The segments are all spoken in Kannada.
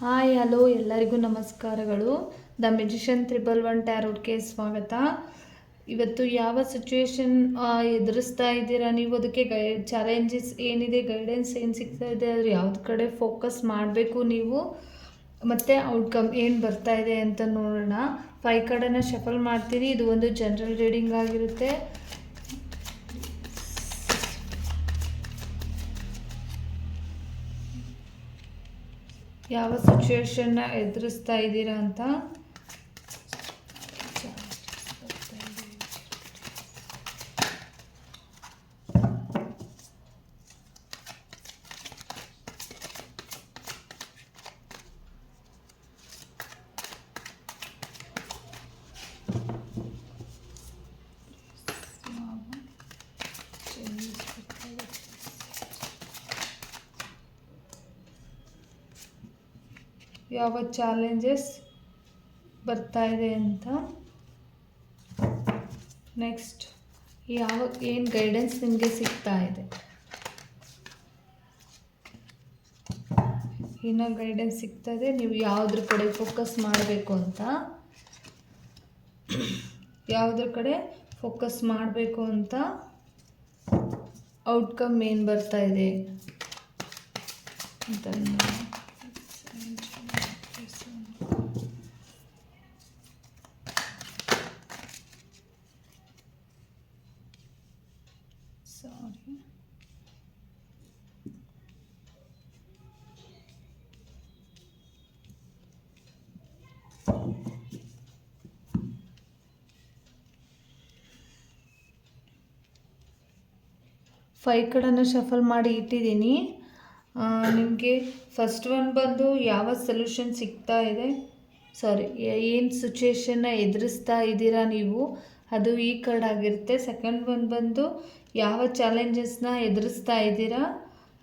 ಹಾಯ್, ಹಲೋ, ಎಲ್ಲರಿಗೂ ನಮಸ್ಕಾರಗಳು. ದ ಮೆಜಿಷಿಯನ್ ತ್ರಿಬಲ್ ಒನ್ ಟ್ಯಾರೋಟ್ಗೆ ಸ್ವಾಗತ. ಇವತ್ತು ಯಾವ ಸಿಚುವೇಶನ್ ಎದುರಿಸ್ತಾ ಇದ್ದೀರಾ ನೀವು? ಅದಕ್ಕೆ ಗೈ, ಚಾಲೆಂಜಸ್ ಏನಿದೆ, ಗೈಡೆನ್ಸ್ ಏನು ಸಿಗ್ತಾ ಇದೆ, ಅದ್ರ ಯಾವ್ದು ಕಡೆ ಫೋಕಸ್ ಮಾಡಬೇಕು ನೀವು? ಮತ್ತು ಔಟ್ಕಮ್ ಏನು ಬರ್ತಾ ಇದೆ ಅಂತ ನೋಡೋಣ. ಫೈ ಕಾರ್ಡನ್ನು ಶಫಲ್ ಮಾಡ್ತೀರಿ. ಇದು ಒಂದು ಜನರಲ್ ರೀಡಿಂಗ್ ಆಗಿರುತ್ತೆ. ಯಾವ ಸಿಚುವೇಶನ್ನ ಎದುರಿಸ್ತಾ ಇದ್ದೀರಾ ಅಂತ? ಯಾವ ಚಾಲೆಂಜಸ್ ಬರ್ತಾ ಇದೆ ಅಂತ. ನೆಕ್ಸ್ಟ್ ಯಾವ, ಏನು ಗೈಡೆನ್ಸ್ ನಿಮಗೆ ಸಿಗ್ತಾ ಇದೆ? ಏನೋ ಗೈಡೆನ್ಸ್ ಸಿಗ್ತಾ ಇದೆ, ನೀವು ಯಾವುದ್ರ ಕಡೆ ಫೋಕಸ್ ಮಾಡಬೇಕು ಅಂತ. ಯಾವುದ್ರ ಕಡೆ ಫೋಕಸ್ ಮಾಡಬೇಕು ಅಂತ ಔಟ್ಕಮ್ ಏನು ಬರ್ತಾ ಇದೆ ಅಂತ. ಫೈ ಕಡನ್ನು ಶಫಲ್ ಮಾಡಿ ಇಟ್ಟಿದ್ದೀನಿ. ನಿಮಗೆ ಫಸ್ಟ್ ಒನ್ ಬಂದು ಯಾವ ಸೊಲ್ಯೂಷನ್ ಸಿಗ್ತಾ ಇದೆ? ಸಾರಿ ಏನು ಸಿಚುವೇಶನ್ನ ಎದುರಿಸ್ತಾ ಇದ್ದೀರಾ ನೀವು? ಅದು ಈ ಕಾರ್ಡ್ ಆಗಿರುತ್ತೆ. ಸೆಕೆಂಡ್ ಒನ್ ಬಂದು ಯಾವ ಚಾಲೆಂಜಸ್ನ ಎದುರಿಸ್ತಾ ಇದ್ದೀರಾ?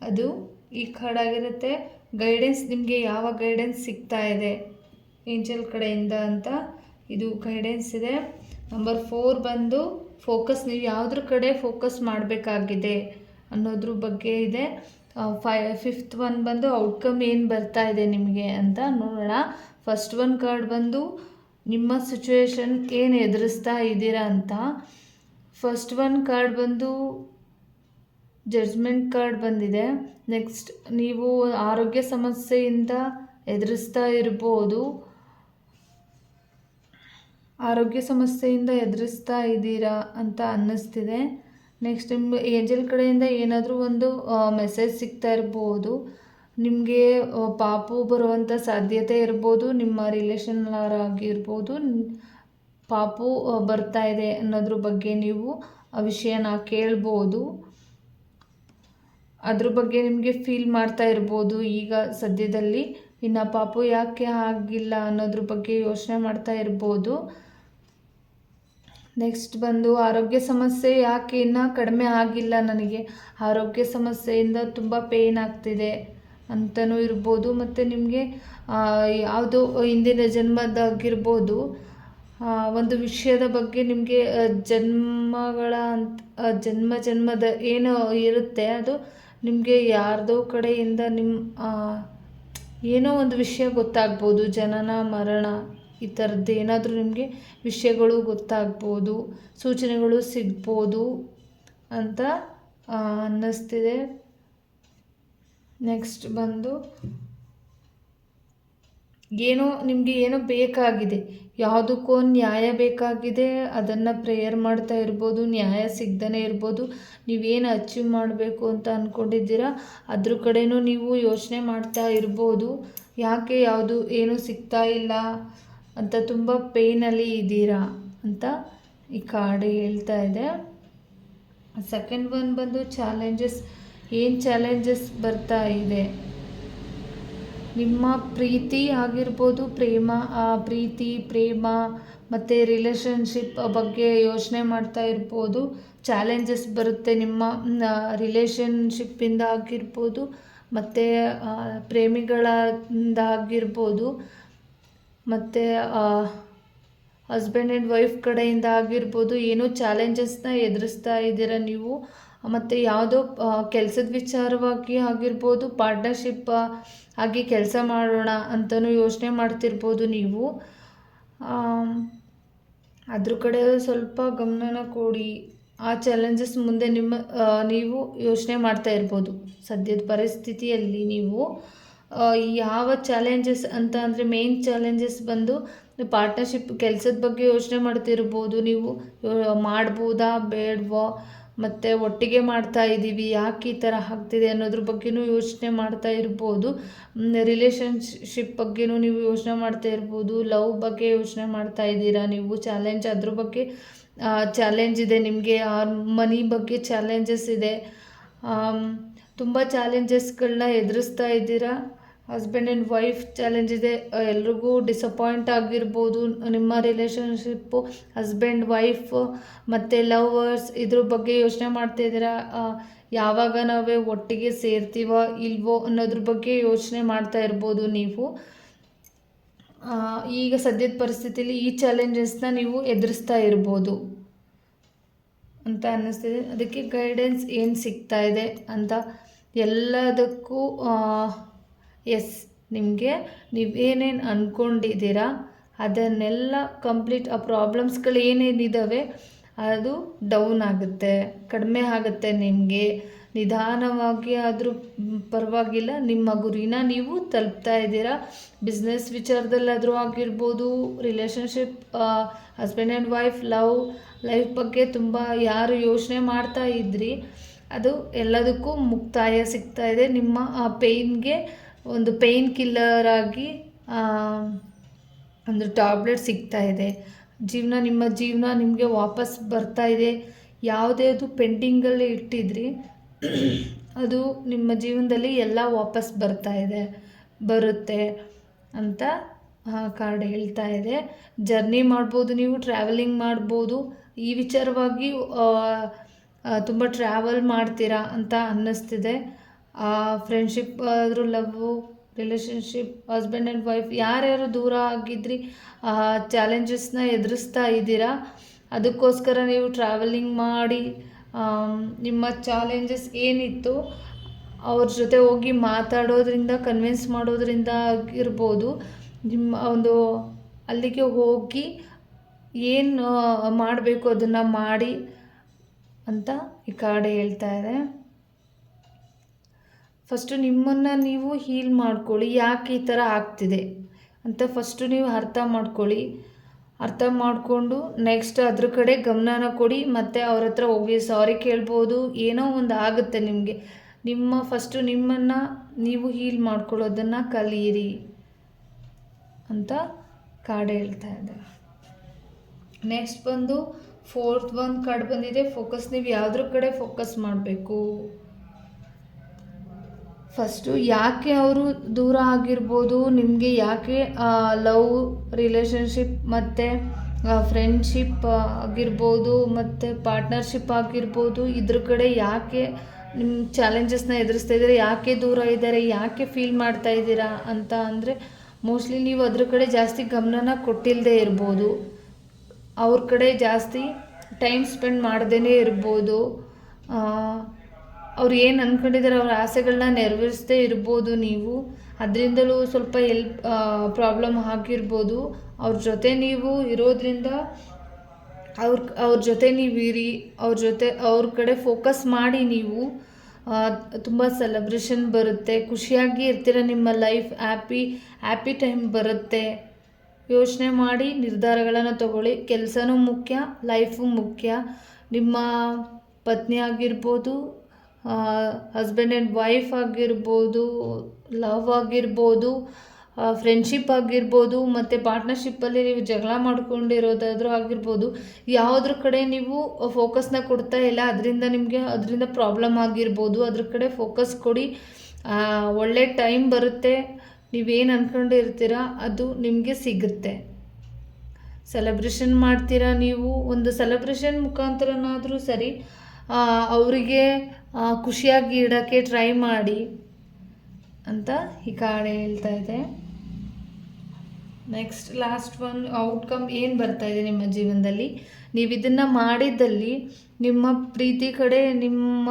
ಅದು ಈ ಕಾರ್ಡ್ ಆಗಿರುತ್ತೆ. ಗೈಡೆನ್ಸ್ ನಿಮಗೆ ಯಾವ ಗೈಡೆನ್ಸ್ ಸಿಗ್ತಾ ಇದೆ? ಏಂಜಲ್ ಕಡೆಯಿಂದ ಅಂತ ಇದು ಗೈಡೆನ್ಸ್ ಇದೆ. ನಂಬರ್ ಫೋರ್ ಬಂದು ಫೋಕಸ್ ನೀವು ಯಾವುದ್ರ ಕಡೆ ಫೋಕಸ್ ಮಾಡಬೇಕಾಗಿದೆ ಅನ್ನೋದ್ರ ಬಗ್ಗೆ ಇದೆ. ಫೈ ಫಿಫ್ತ್ ಒನ್ ಬಂದು ಔಟ್ಕಮ್ ಏನು ಬರ್ತಾ ಇದೆ ನಿಮಗೆ ಅಂತ ನೋಡೋಣ. ಫಸ್ಟ್ ಒನ್ ಕಾರ್ಡ್ ಬಂದು ನಿಮ್ಮ ಸಿಚುವೇಶನ್ ಏನು ಎದುರಿಸ್ತಾ ಇದ್ದೀರಾ ಅಂತ. ಫಸ್ಟ್ ಒನ್ ಕಾರ್ಡ್ ಬಂದು ಜಡ್ಜ್ಮೆಂಟ್ ಕಾರ್ಡ್ ಬಂದಿದೆ. ನೆಕ್ಸ್ಟ್ ನೀವು ಆರೋಗ್ಯ ಸಮಸ್ಯೆಯಿಂದ ಎದುರಿಸ್ತಾ ಇರ್ಬೋದು. ಆರೋಗ್ಯ ಸಮಸ್ಯೆಯಿಂದ ಎದುರಿಸ್ತಾ ಇದ್ದೀರಾ ಅಂತ ಅನ್ನಿಸ್ತಿದೆ. ನೆಕ್ಸ್ಟ್ ನಿಮ್ಮ ಏಂಜಲ್ ಕಡೆಯಿಂದ ಏನಾದರೂ ಒಂದು ಮೆಸೇಜ್ ಸಿಗ್ತಾ ಇರ್ಬೋದು. ನಿಮಗೆ ಪಾಪು ಬರುವಂಥ ಸಾಧ್ಯತೆ ಇರ್ಬೋದು, ನಿಮ್ಮ ರಿಲೇಷನ್ಲಾರಾಗಿರ್ಬೋದು ಪಾಪು ಬರ್ತಾ ಇದೆ ಅನ್ನೋದ್ರ ಬಗ್ಗೆ ನೀವು ಆ ವಿಷಯನ ಕೇಳ್ಬೋದು. ಅದ್ರ ಬಗ್ಗೆ ನಿಮಗೆ ಫೀಲ್ ಮಾಡ್ತಾ ಇರ್ಬೋದು. ಈಗ ಸದ್ಯದಲ್ಲಿ ಇನ್ನು ಪಾಪು ಯಾಕೆ ಆಗಿಲ್ಲ ಅನ್ನೋದ್ರ ಬಗ್ಗೆ ಯೋಚನೆ ಮಾಡ್ತಾ ಇರ್ಬೋದು. ನೆಕ್ಸ್ಟ್ ಬಂದು ಆರೋಗ್ಯ ಸಮಸ್ಯೆ ಯಾಕೆ ಇನ್ನೂ ಕಡಿಮೆ ಆಗಿಲ್ಲ ನನಗೆ? ಆರೋಗ್ಯ ಸಮಸ್ಯೆಯಿಂದ ತುಂಬ ಪೇಯ್ನ್ ಆಗ್ತಿದೆ ಅಂತಲೂ ಇರ್ಬೋದು. ಮತ್ತು ನಿಮಗೆ ಯಾವುದೋ ಹಿಂದಿನ ಜನ್ಮದಾಗಿರ್ಬೋದು. ಒಂದು ವಿಷಯದ ಬಗ್ಗೆ ನಿಮಗೆ ಜನ್ಮಗಳ ಅಂತ ಜನ್ಮ ಜನ್ಮದ ಏನು ಇರುತ್ತೆ, ಅದು ನಿಮಗೆ ಯಾರ್ದೋ ಕಡೆಯಿಂದ ನಿಮ್ಮ ಏನೋ ಒಂದು ವಿಷಯ ಗೊತ್ತಾಗ್ಬೋದು. ಜನನ, ಮರಣ. ಈ ಥರದ್ದು ಏನಾದರೂ ನಿಮಗೆ ವಿಷಯಗಳು ಗೊತ್ತಾಗ್ಬೋದು, ಸೂಚನೆಗಳು ಸಿಗ್ಬೋದು ಅಂತ ಅನ್ನಿಸ್ತಿದೆ. ನೆಕ್ಸ್ಟ್ ಬಂದು, ಏನೋ ನಿಮಗೆ ಏನೋ ಬೇಕಾಗಿದೆ, ಯಾವುದಕ್ಕೋ ನ್ಯಾಯ ಬೇಕಾಗಿದೆ, ಅದನ್ನು ಪ್ರೇಯರ್ ಮಾಡ್ತಾ ಇರ್ಬೋದು, ನ್ಯಾಯ ಸಿಗ್ದೇ ಇರ್ಬೋದು, ನೀವೇನು ಅಚೀವ್ ಮಾಡಬೇಕು ಅಂತ ಅಂದ್ಕೊಂಡಿದ್ದೀರಾ ಅದ್ರ ಕಡೆನೂ ನೀವು ಯೋಚನೆ ಮಾಡ್ತಾ ಇರ್ಬೋದು, ಯಾಕೆ ಯಾವುದು ಏನೂ ಸಿಗ್ತಾ ಇಲ್ಲ ಅಂತ ತುಂಬ ಪೇಯ್ನಲ್ಲಿ ಇದ್ದೀರಾ ಅಂತ ಈ ಕಾರ್ಡ್ ಹೇಳ್ತಾ ಇದೆ. ಸೆಕೆಂಡ್ ಒನ್ ಬಂದು ಚಾಲೆಂಜಸ್ ಏನು ಚಾಲೆಂಜಸ್ ಬರ್ತಾ ಇದೆ? ನಿಮ್ಮ ಪ್ರೀತಿ ಆಗಿರ್ಬೋದು, ಪ್ರೇಮ, ಆ ಪ್ರೀತಿ, ಪ್ರೇಮ ಮತ್ತು ರಿಲೇಷನ್ಶಿಪ್ ಬಗ್ಗೆ ಯೋಚನೆ ಮಾಡ್ತಾ ಇರ್ಬೋದು ಚಾಲೆಂಜಸ್ ಬರುತ್ತೆ ನಿಮ್ಮ ರಿಲೇಷನ್ಶಿಪ್ಪಿಂದ ಆಗಿರ್ಬೋದು, ಮತ್ತು ಪ್ರೇಮಿಗಳಿಂದ ಆಗಿರ್ಬೋದು ಮತ್ತು ಹಸ್ಬೆಂಡ್ ಆ್ಯಂಡ್ ವೈಫ್ ಕಡೆಯಿಂದ ಆಗಿರ್ಬೋದು ಏನೋ ಚಾಲೆಂಜಸ್ನ ಎದುರಿಸ್ತಾ ಇದ್ದೀರ ನೀವು? ಮತ್ತು ಯಾವುದೋ ಕೆಲಸದ ವಿಚಾರವಾಗಿ ಆಗಿರ್ಬೋದು ಪಾರ್ಟ್ನರ್ಶಿಪ್ ಆಗಿ ಕೆಲಸ ಮಾಡೋಣ ಅಂತಲೂ ಯೋಚನೆ ಮಾಡ್ತಿರ್ಬೋದು ನೀವು. ಅದ್ರ ಕಡೆ ಸ್ವಲ್ಪ ಗಮನನ ಕೊಡಿ. ಆ ಚಾಲೆಂಜಸ್ ಮುಂದೆ ನಿಮ್ಮ ನೀವು ಯೋಚನೆ ಮಾಡ್ತಾ ಇರ್ಬೋದು. ಸದ್ಯದ ಪರಿಸ್ಥಿತಿಯಲ್ಲಿ ನೀವು. ಯಾವ ಚಾಲೆಂಜಸ್ ಅಂತ ಅಂದರೆ ಮೇನ್ ಚಾಲೆಂಜಸ್ ಬಂದು ಪಾರ್ಟ್ನರ್ಶಿಪ್ ಕೆಲಸದ ಬಗ್ಗೆ ಯೋಚನೆ ಮಾಡ್ತಿರ್ಬೋದು ನೀವು. ಮಾಡ್ಬೋದಾ, ಬೇಡವೋ? ಮತ್ತು ಒಟ್ಟಿಗೆ ಮಾಡ್ತಾ ಇದ್ದೀವಿ ಯಾಕೆ ಈ ಥರ ಆಗ್ತಿದೆ ಅನ್ನೋದ್ರ ಬಗ್ಗೆಯೂ ಯೋಚನೆ ಮಾಡ್ತಾ ಇರ್ಬೋದು. ರಿಲೇಷನ್ಶಿಪ್ ಬಗ್ಗೆಯೂ ನೀವು ಯೋಚನೆ ಮಾಡ್ತಾ ಇರ್ಬೋದು. ಲವ್ ಬಗ್ಗೆ ಯೋಚನೆ ಮಾಡ್ತಾ ಇದ್ದೀರಾ ನೀವು? ಚಾಲೆಂಜ್ ಅದ್ರ ಬಗ್ಗೆ ಚಾಲೆಂಜ್ ಇದೆ ನಿಮಗೆ ಮನಿ ಬಗ್ಗೆ ಚಾಲೆಂಜಸ್ ಇದೆ. ತುಂಬ ಚಾಲೆಂಜಸ್ಗಳನ್ನ ಎದುರಿಸ್ತಾ ಇದ್ದೀರಾ? ಹಸ್ಬೆಂಡ್ ಆ್ಯಂಡ್ ವೈಫ್ ಚಾಲೆಂಜ್ ಇದೆ. ಎಲ್ರಿಗೂ ಡಿಸಪಾಯಿಂಟ್ ಆಗಿರ್ಬೋದು, ನಿಮ್ಮ ರಿಲೇಷನ್ಶಿಪ್ಪು ಹಸ್ಬೆಂಡ್ ವೈಫ್ ಮತ್ತು ಲವರ್ಸ್ ಇದ್ರ ಬಗ್ಗೆ ಯೋಚನೆ ಮಾಡ್ತಾ ಇದ್ದೀರಾ? ಯಾವಾಗ ನಾವೇ ಒಟ್ಟಿಗೆ ಸೇರ್ತೀವೋ ಇಲ್ವೋ ಅನ್ನೋದ್ರ ಬಗ್ಗೆ ಯೋಚನೆ ಮಾಡ್ತಾ ಇರ್ಬೋದು ನೀವು. ಈಗ ಸದ್ಯದ ಪರಿಸ್ಥಿತಿಯಲ್ಲಿ ಈ ಚಾಲೆಂಜಸ್ನ ನೀವು ಎದುರಿಸ್ತಾ ಇರ್ಬೋದು ಅಂತ ಅನ್ನಿಸ್ತಿದೆ. ಅದಕ್ಕೆ ಗೈಡೆನ್ಸ್ ಏನು ಸಿಗ್ತಾ ಇದೆ ಅಂತ ಎಲ್ಲದಕ್ಕೂ ಎಸ್ ನಿಮಗೆ ನೀವು ಏನೇನು ಅಂದ್ಕೊಂಡಿದ್ದೀರಾ ಅದನ್ನೆಲ್ಲ ಕಂಪ್ಲೀಟ್ ಆ ಪ್ರಾಬ್ಲಮ್ಸ್ಗಳು ಏನೇನಿದ್ದಾವೆ ಅದು ಡೌನ್ ಆಗುತ್ತೆ, ಕಡಿಮೆ ಆಗುತ್ತೆ ನಿಮಗೆ. ನಿಧಾನವಾಗಿ ಆದರೂ ಪರವಾಗಿಲ್ಲ, ನಿಮ್ಮ ಗುರಿನ ನೀವು ತಲುಪ್ತಾ ಇದ್ದೀರಾ. ಬಿಸ್ನೆಸ್ ವಿಚಾರದಲ್ಲಾದರೂ ಆಗಿರ್ಬೋದು relationship husband and wife love life ಬಗ್ಗೆ ತುಂಬ ಯಾರು ಯೋಚನೆ ಮಾಡ್ತಾ ಇದ್ರಿ, ಅದು ಎಲ್ಲದಕ್ಕೂ ಮುಕ್ತಾಯ ಸಿಗ್ತಾ ಇದೆ. ನಿಮ್ಮ, ಆ ಪೇಯ್ನ್ಗೆ ಒಂದು ಪೇಯ್ನ್ ಕಿಲ್ಲರ್ ಆಗಿ ಒಂದು ಟ್ಯಾಬ್ಲೆಟ್ ಸಿಗ್ತಾ ಇದೆ. ಜೀವನ ನಿಮ್ಮ ಜೀವನ ನಿಮಗೆ ವಾಪಸ್ ಬರ್ತಾ ಇದೆ. ಯಾವುದ್ಯಾವುದು ಪೆಂಡಿಂಗಲ್ಲಿ ಇಟ್ಟಿದ್ರಿ, ಅದು ನಿಮ್ಮ ಜೀವನದಲ್ಲಿ ಎಲ್ಲ ವಾಪಸ್ ಬರ್ತಾ ಇದೆ, ಬರುತ್ತೆ ಅಂತ ಕಾರ್ಡ್ ಹೇಳ್ತಾ ಇದೆ. ಜರ್ನಿ ಮಾಡ್ಬೋದು ನೀವು ಟ್ರಾವೆಲಿಂಗ್ ಮಾಡ್ಬೋದು. ಈ ವಿಚಾರವಾಗಿ ತುಂಬ ಟ್ರಾವೆಲ್ ಮಾಡ್ತೀರಾ ಅಂತ ಅನ್ನಿಸ್ತಿದೆ. ಫ್ರೆಂಡ್ಶಿಪ್ ಆದರೂ love relationship husband and wife ಯಾರ್ಯಾರು ದೂರ ಆಗಿದ್ರಿ ಚಾಲೆಂಜಸ್ನ ಎದುರಿಸ್ತಾ ಇದ್ದೀರಾ? ಅದಕ್ಕೋಸ್ಕರ ನೀವು ಟ್ರಾವೆಲಿಂಗ್ ಮಾಡಿ ನಿಮ್ಮ ಚಾಲೆಂಜಸ್ ಏನಿತ್ತು ಅವ್ರ ಜೊತೆ ಹೋಗಿ ಮಾತಾಡೋದ್ರಿಂದ ಕನ್ವಿನ್ಸ್ ಮಾಡೋದ್ರಿಂದ ಆಗಿರ್ಬೋದು, ನಿಮ್ಮ ಒಂದು ಅಲ್ಲಿಗೆ ಹೋಗಿ ಏನು ಮಾಡಬೇಕು ಅದನ್ನು ಮಾಡಿ ಅಂತ ಈ ಕಾರ್ಡ್ ಹೇಳ್ತಾ ಇದೆ ಫಸ್ಟು ನಿಮ್ಮನ್ನು ನೀವು ಹೀಲ್ ಮಾಡ್ಕೊಳ್ಳಿ. ಯಾಕೆ ಈ ಥರ ಆಗ್ತಿದೆ? ಅಂತ ಫಸ್ಟು ನೀವು ಅರ್ಥ ಮಾಡ್ಕೊಳ್ಳಿ. ಅರ್ಥ ಮಾಡಿಕೊಂಡು ನೆಕ್ಸ್ಟ್ ಅದ್ರ ಕಡೆ ಗಮನನ ಕೊಡಿ. ಮತ್ತು ಅವ್ರ ಹತ್ರ ಹೋಗಿ ಸಾರಿ ಕೇಳ್ಬೋದು. ಏನೋ ಒಂದು ಆಗುತ್ತೆ ನಿಮಗೆ. ನಿಮ್ಮ ಫಸ್ಟು ನಿಮ್ಮನ್ನು ನೀವು ಹೀಲ್ ಮಾಡ್ಕೊಳ್ಳೋದನ್ನು ಕಲಿಯಿರಿ ಅಂತ ಕಾರ್ಡ್ ಹೇಳ್ತಾ ಇದೆ ನೆಕ್ಸ್ಟ್ ಬಂದು ಫೋರ್ತ್ ಒಂದು ಕಾರ್ಡ್ ಬಂದಿದೆ. ಫೋಕಸ್ ನೀವು ಯಾವುದ್ರ ಕಡೆ ಫೋಕಸ್ ಮಾಡಬೇಕು? ಫಸ್ಟು ಯಾಕೆ ಅವರು ದೂರ ಆಗಿರ್ಬೋದು? ನಿಮಗೆ ಯಾಕೆ ಲವ್ ರಿಲೇಷನ್ಶಿಪ್ ಮತ್ತು ಫ್ರೆಂಡ್ಶಿಪ್ ಆಗಿರ್ಬೋದು ಮತ್ತು ಪಾರ್ಟ್ನರ್ಶಿಪ್ ಆಗಿರ್ಬೋದು, ಇದ್ರ ಕಡೆ ಯಾಕೆ ನಿಮ್ಮ ಚಾಲೆಂಜಸ್ನ ಎದುರಿಸ್ತಾ ಇದ್ದಾರೆ? ಯಾಕೆ ದೂರ ಇದ್ದಾರೆ? ಯಾಕೆ ಫೀಲ್ ಮಾಡ್ತಾ ಇದ್ದೀರಾ ಅಂತ ಅಂದರೆ ಮೋಸ್ಟ್ಲಿ ನೀವು ಅದ್ರ ಕಡೆ ಜಾಸ್ತಿ ಗಮನನ ಕೊಟ್ಟಿಲ್ಲದೆ ಇರ್ಬೋದು. ಅವ್ರ ಕಡೆ ಜಾಸ್ತಿ ಟೈಮ್ ಸ್ಪೆಂಡ್ ಮಾಡ್ದೇ ಇರ್ಬೋದು. ಅವ್ರು ಏನು ಅಂದ್ಕೊಂಡಿದ್ದಾರೆ ಅವ್ರ ಆಸೆಗಳನ್ನ ನೆರವೇರಿಸದೇ ಇರ್ಬೋದು ನೀವು. ಅದರಿಂದಲೂ ಸ್ವಲ್ಪ ಎಲ್ಪ್ ಪ್ರಾಬ್ಲಮ್ ಆಗಿರ್ಬೋದು. ಅವ್ರ ಜೊತೆ ನೀವು ಇರೋದ್ರಿಂದ ಅವ್ರ ಅವ್ರ ಜೊತೆ ನೀವು ಇರಿ, ಅವ್ರ ಜೊತೆ, ಅವ್ರ ಕಡೆ ಫೋಕಸ್ ಮಾಡಿ ನೀವು. ತುಂಬ ಸೆಲೆಬ್ರೇಷನ್ ಬರುತ್ತೆ. ಖುಷಿಯಾಗಿ ಇರ್ತೀರ ನಿಮ್ಮ ಲೈಫ್ ಹ್ಯಾಪಿ ಹ್ಯಾಪಿ ಟೈಮ್ ಬರುತ್ತೆ. ಯೋಚನೆ ಮಾಡಿ ನಿರ್ಧಾರಗಳನ್ನು ತಗೊಳ್ಳಿ. ಕೆಲಸನೂ ಮುಖ್ಯ ಲೈಫು ಮುಖ್ಯ. ನಿಮ್ಮ ಪತ್ನಿ ಆಗಿರ್ಬೋದು ಹಸ್ಬೆಂಡ್ ಆ್ಯಂಡ್ ವೈಫ್ ಆಗಿರ್ಬೋದು ಲವ್ ಆಗಿರ್ಬೋದು ಫ್ರೆಂಡ್ಶಿಪ್ ಆಗಿರ್ಬೋದು, ಮತ್ತು ಪಾರ್ಟ್ನರ್ಶಿಪ್ಪಲ್ಲಿ ನೀವು ಜಗಳ ಮಾಡ್ಕೊಂಡಿರೋದಾದರೂ ಆಗಿರ್ಬೋದು, ಯಾವುದ್ರ ಕಡೆ ನೀವು ಫೋಕಸ್ನ ಕೊಡ್ತಾ ಇಲ್ಲ, ಅದರಿಂದ ನಿಮಗೆ, ಅದರಿಂದ ಪ್ರಾಬ್ಲಮ್ ಆಗಿರ್ಬೋದು, ಅದ್ರ ಕಡೆ ಫೋಕಸ್ ಕೊಡಿ. ಒಳ್ಳೆ ಟೈಮ್ ಬರುತ್ತೆ, ನೀವೇನು ಅಂದ್ಕೊಂಡಿರ್ತೀರ ಅದು ನಿಮಗೆ ಸಿಗುತ್ತೆ. ಸೆಲೆಬ್ರೇಷನ್ ಮಾಡ್ತೀರಾ ನೀವು? ಒಂದು ಸೆಲೆಬ್ರೇಷನ್ ಮುಖಾಂತರನಾದರೂ ಸರಿ ಅವರಿಗೆ ಖುಷಿಯಾಗಿ ಇಡೋಕ್ಕೆ ಟ್ರೈ ಮಾಡಿ ಅಂತ ಈ ಕಾರ್ಡ್ ಹೇಳ್ತಾ ಇದೆ. ನೆಕ್ಸ್ಟ್ ಲಾಸ್ಟ್ ಒನ್ ಔಟ್ಕಮ್ ಏನು ಬರ್ತಾ ಇದೆ ನಿಮ್ಮ ಜೀವನದಲ್ಲಿ? ನೀವು ಇದನ್ನು ಮಾಡಿದ್ದಲ್ಲಿ ನಿಮ್ಮ ಪ್ರೀತಿ ಕಡೆ ನಿಮ್ಮ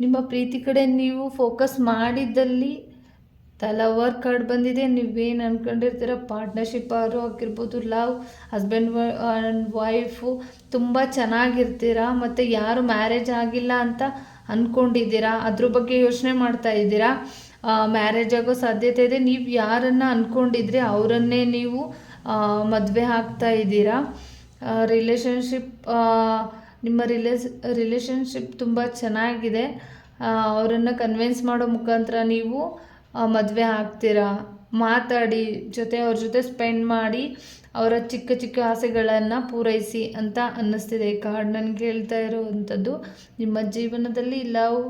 ನಿಮ್ಮ ಪ್ರೀತಿ ಕಡೆ ನೀವು ಫೋಕಸ್ ಮಾಡಿದ್ದಲ್ಲಿ ವರ್ಕ್ ಕಾರ್ಡ್ ಬಂದಿದೆ. ನೀವೇನು ಅಂದ್ಕೊಂಡಿರ್ತೀರ ಪಾರ್ಟ್ನರ್ಶಿಪ್ ಅವರು ಆಗಿರ್ಬೋದು ಲವ್ ಹಸ್ಬೆಂಡ್ ಆ್ಯಂಡ್ ವೈಫು ತುಂಬ ಚೆನ್ನಾಗಿರ್ತೀರ? ಮತ್ತು ಯಾರು ಮ್ಯಾರೇಜ್ ಆಗಿಲ್ಲ ಅಂತ ಅಂದ್ಕೊಂಡಿದ್ದೀರಾ ಅದ್ರ ಬಗ್ಗೆ ಯೋಚನೆ ಮಾಡ್ತಾ ಇದ್ದೀರಾ? ಮ್ಯಾರೇಜ್ ಆಗೋ ಸಾಧ್ಯತೆ ಇದೆ. ನೀವು ಯಾರನ್ನು ಅಂದ್ಕೊಂಡಿದ್ರಿ ಅವರನ್ನೇ ನೀವು ಮದುವೆ ಆಗ್ತಾ ಇದ್ದೀರಾ? ರಿಲೇಷನ್ಶಿಪ್ ನಿಮ್ಮ ರಿಲೇಸ್ ರಿಲೇಷನ್ಶಿಪ್ ತುಂಬ ಚೆನ್ನಾಗಿದೆ. ಅವರನ್ನು ಕನ್ವಿನ್ಸ್ ಮಾಡೋ ಮುಖಾಂತರ ನೀವು ಮದುವೆ ಆಗ್ತೀರಾ? ಮಾತಾಡಿ, ಜೊತೆ ಅವ್ರ ಜೊತೆ ಸ್ಪೆಂಡ್ ಮಾಡಿ ಅವರ ಚಿಕ್ಕ ಚಿಕ್ಕ ಆಸೆಗಳನ್ನು ಪೂರೈಸಿ ಅಂತ ಅನ್ನಿಸ್ತಿದೆ. ಈ ಕಾರ್ಡ್ ನನಗೆ ಹೇಳ್ತಾ ಇರುವಂಥದ್ದು, ನಿಮ್ಮ ಜೀವನದಲ್ಲಿ ಲವ್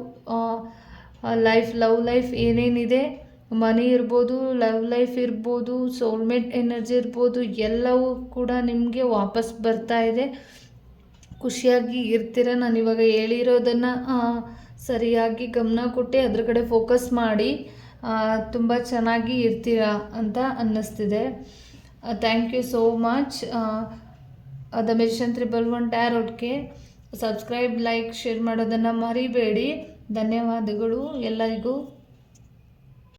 ಲೈಫ್ ಲವ್ ಲೈಫ್ ಏನೇನಿದೆ? ಮನಿ ಇರ್ಬೋದು ಲವ್ ಲೈಫ್ ಇರ್ಬೋದು ಸೋಲ್ಮೇಟ್ ಎನರ್ಜಿ ಇರ್ಬೋದು, ಎಲ್ಲವೂ ಕೂಡ ನಿಮಗೆ ವಾಪಸ್ ಬರ್ತಾ ಇದೆ. ಖುಷಿಯಾಗಿ ಇರ್ತೀರ? ನಾನು ಇವಾಗ ಹೇಳಿರೋದನ್ನು ಸರಿಯಾಗಿ ಗಮನ ಕೊಟ್ಟು ಅದ್ರ ಕಡೆ ಫೋಕಸ್ ಮಾಡಿ. ತುಂಬ ಚೆನ್ನಾಗಿ ಇರ್ತೀರಾ ಅಂತ ಅನ್ನಿಸ್ತಿದೆ. Thank you so much the magician triple one ಟ್ಯಾರೋಟ್ಗೆ subscribe, like, share ಮಾಡೋದನ್ನು ಮರಿಬೇಡಿ. ಧನ್ಯವಾದಗಳು ಎಲ್ಲರಿಗೂ.